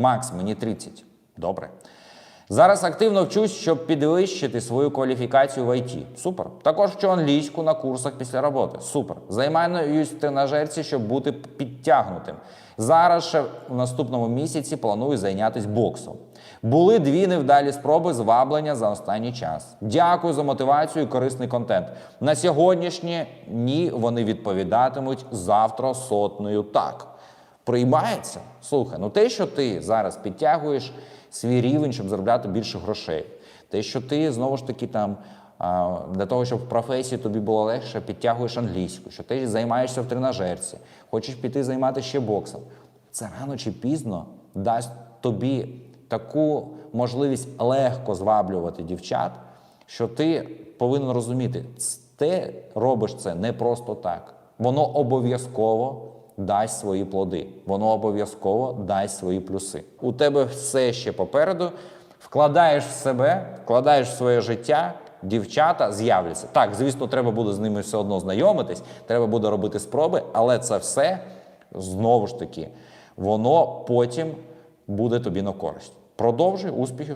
Макс, мені 30. Добре. Зараз активно вчусь, щоб підвищити свою кваліфікацію в ІТ. Супер. Також вчу англійську на курсах після роботи. Супер. Займаюсь в тренажерці, щоб бути підтягнутим. Зараз ще в наступному місяці планую зайнятися боксом. Були дві невдалі спроби зваблення за останній час. Дякую за мотивацію і корисний контент. На сьогоднішнє ні, вони відповідатимуть завтра сотнею так. Приймається. Слухай, ну те, що ти зараз підтягуєш свій рівень, щоб заробляти більше грошей. Те, що ти знову ж таки там для того, щоб в професії тобі було легше, підтягуєш англійську, що ти займаєшся в тренажерці, хочеш піти займатися ще боксом. Це рано чи пізно дасть тобі таку можливість легко зваблювати дівчат, що ти повинен розуміти, ти робиш це не просто так. Воно обов'язково дасть свої плоди. Воно обов'язково дасть свої плюси. У тебе все ще попереду. Вкладаєш в себе, вкладаєш в своє життя, дівчата з'являться. Так, звісно, треба буде з ними все одно знайомитись, треба буде робити спроби, але це все знову ж таки, воно потім буде тобі на користь. Продовжуй успіхів.